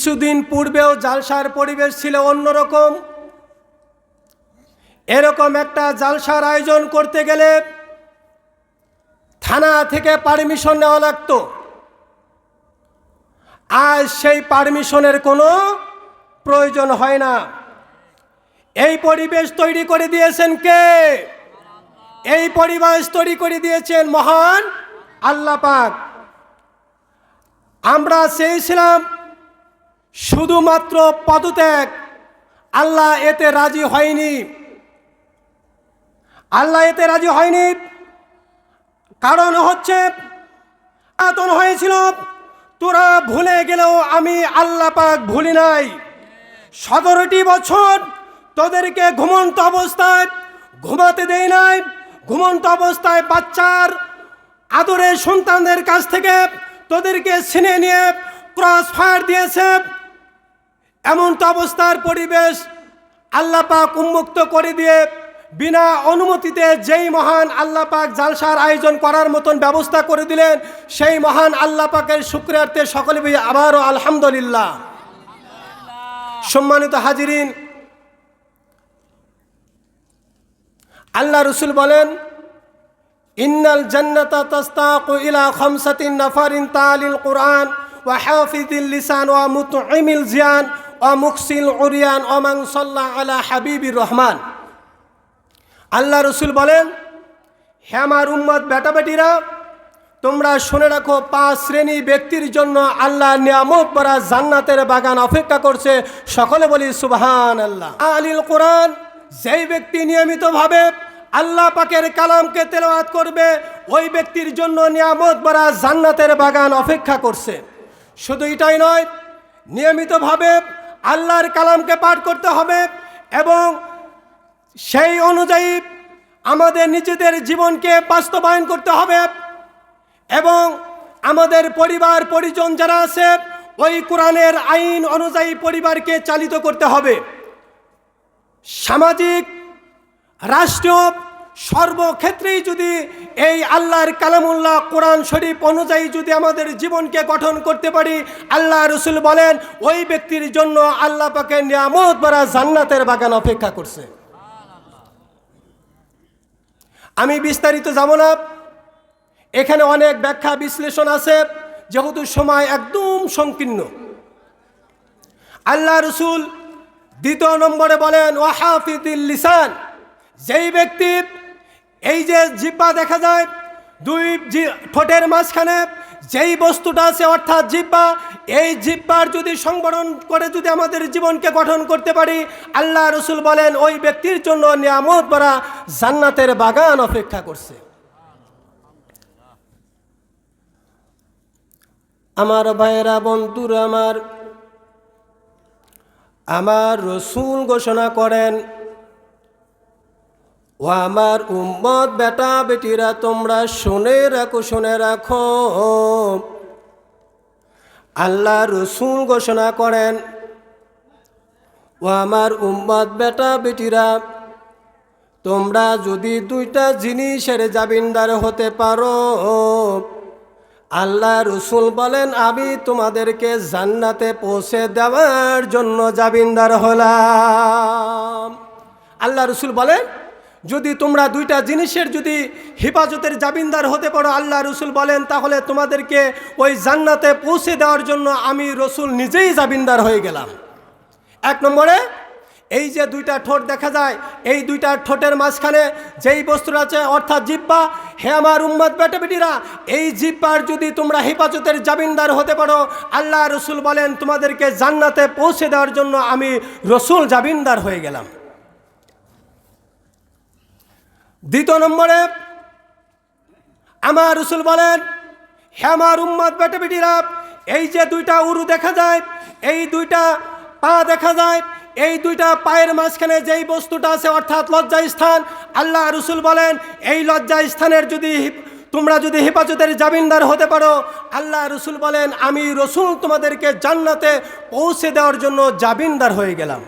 কিছুদিন পূর্বেও জালসার পরিবেশ ছিল অন্যরকম। এরকম একটা জালসার আয়োজন করতে গেলে থানা থেকে পারমিশন নেওয়া লাগতো। আজ সেই পারমিশনের কোনো প্রয়োজন হয় না। এই পরিবেশ তৈরি করে দিয়েছেন কে? এই পরিবেশ তৈরি করে দিয়েছেন মহান আল্লাহ পাক। আমরা চেয়েছিলাম শুধুমাত্র পদত্যাগ। আল্লাহ এতে রাজি হয়নি। আল্লাহ এতে রাজি হয়নি। কারণ হচ্ছে, আতন হয়েছিল, তোরা ভুলে গেলেও আমি আল্লাহ পাক ভুলি নাই। সতেরোটি বছর তোদেরকে ঘুমন্ত অবস্থায় ঘুমাতে দেই নাই। ঘুমন্ত অবস্থায় বাচ্চার আদরের সন্তানদের কাছ থেকে তোদেরকে ছিনে নিয়ে ক্রস ফায়ার দিয়েছে। এমন তো অবস্থার পরিবেশ আল্লাহ পাক উন্মুক্ত করে দিয়ে বিনা অনুমতিতে যেই মহান আল্লাহ পাক জালসার আয়োজন করার মতন ব্যবস্থা করে দিলেন, সেই মহান আল্লাহ পাকের শুক্রিয়ার্থে সকলে আবারও আলহামদুলিল্লাহ। সম্মানিত হাজিরিন, আল্লাহ রসুল বলেন, ইন্নাল জান্নাতা তাস্তাকু ইলা খামসাতিন নাফারিন তালিল কুরআন ওয়া লিসান ওয়া মুতঈমিল জিয়ান ওয়া মুকসিল উরিয়ান ওয়া মান আলা হাবিবির রহমান। আল্লাহ রসুল বলেন, হে আমার উম্মত বেটা বেটিরা তোমরা শুনে রাখো, পাঁচ শ্রেণি ব্যক্তির জন্য আল্লাহ নিয়ামত পরা জান্নাতের বাগান অপেক্ষা করছে। সকলে বলি সুবহান আল্লাহ আলিল কোরআন, যেই ব্যক্তি নিয়মিতভাবে আল্লাহ পাকের কালামকে তেলাওয়াত করবে, ওই ব্যক্তির জন্য নিয়ামত ভরা জান্নাতের বাগান অপেক্ষা করছে। শুধু এটাই নয়, নিয়মিতভাবে আল্লাহর কালামকে পাঠ করতে হবে এবং সেই অনুযায়ী আমাদের নিজেদের জীবনকে বাস্তবায়ন করতে হবে এবং আমাদের পরিবার, পরিজন যারা আছে, ওই কোরআনের আইন অনুযায়ী পরিবারকে চালিত করতে হবে। সামাজিক, রাষ্ট্রীয় সর্বক্ষেত্রেই যদি এই আল্লাহর কালামুল্লাহ কোরআন শরীফ অনুযায়ী যদি আমাদের জীবনকে গঠন করতে পারি, আল্লাহ রসুল বলেন, ওই ব্যক্তির জন্য আল্লাহ পাকে নিয়ামত ভরা জান্নাতের বাগান অপেক্ষা করছে। আমি বিস্তারিত যাব না। এখানে অনেক ব্যাখ্যা বিশ্লেষণ আছে, যেহেতু সময় একদম সংকীর্ণ। আল্লাহ রসুল দ্বিতীয় নম্বরে বলেন, ওয়াহাফিদুল লিসান, যেই ব্যক্তি এই যে জিব্বা দেখা যায়, দুই ঠোঁটের মাঝখানে, যেই বস্তুটা আছে অর্থাৎ জিব্বা, এই জিব্বার যদি সংবরণ করে যদি আমাদের জীবনকে গঠন করতে পারি, আল্লাহ রসুল বলেন, ওই ব্যক্তির জন্য নিয়ামত ভরা জান্নাতের বাগান অপেক্ষা করছে। আমার ভাইয়েরা, বন্ধুরা আমার আমার রসুল ঘোষণা করেন ও আমার উম্মত বেটা বেটিরা, তোমরা শুনে রাখো শুনে রাখো। আল্লাহ রসুল ঘোষণা করেন, ও আমার উম্মত বেটা বেটিরা, তোমরা যদি দুইটা জিনিসের জাবিনদার হতে পারো, আল্লাহ রসুল বলেন, আমি তোমাদেরকে জান্নাতে পৌঁছে দেওয়ার জন্য জাবিনদার হলাম। আল্লাহ রসুল বলেন যদি তোমরা দুইটা জিনিসের যদি হেফাজতের জাবিনদার হতে পারো আল্লাহ রসুল বলেন, তাহলে তোমাদেরকে ওই জান্নাতে পৌঁছে দেওয়ার জন্য আমি রসুল নিজেই জামিনদার হয়ে গেলাম। এক নম্বরে, এই যে দুইটা ঠোঁট দেখা যায়, এই দুইটা ঠোঁটের মাঝখানে যেই বস্তুটা আছে, অর্থাৎ জিব্বা হে আমার উম্মত বেটা বেটিরা এই জিব্বার যদি তোমরা হেফাজতের জামিনদার হতে পারো আল্লাহ রসুল বলেন, তোমাদেরকে জান্নাতে পৌঁছে দেওয়ার জন্য আমি রসুল জামিনদার হয়ে গেলাম। দ্বিতীয় নম্বরে, আমার রসুল বলেন, হে আমার উম্মত বেটা বেটিরা, এই যে দুইটা উরু দেখা যায়, এই দুইটা পা দেখা যায়, এই দুইটা পায়ের মাঝখানে যেই বস্তুটা আছে, অর্থাৎ লজ্জা স্থান আল্লাহ রসুল বলেন, এই লজ্জা স্থানের যদি তোমরা যদি হেফাজতের জামিনদার হতে পারো, আল্লাহ রসুল বলেন, আমি রসুল তোমাদেরকে জান্নাতে পৌঁছে দেওয়ার জন্য জামিনদার হয়ে গেলাম।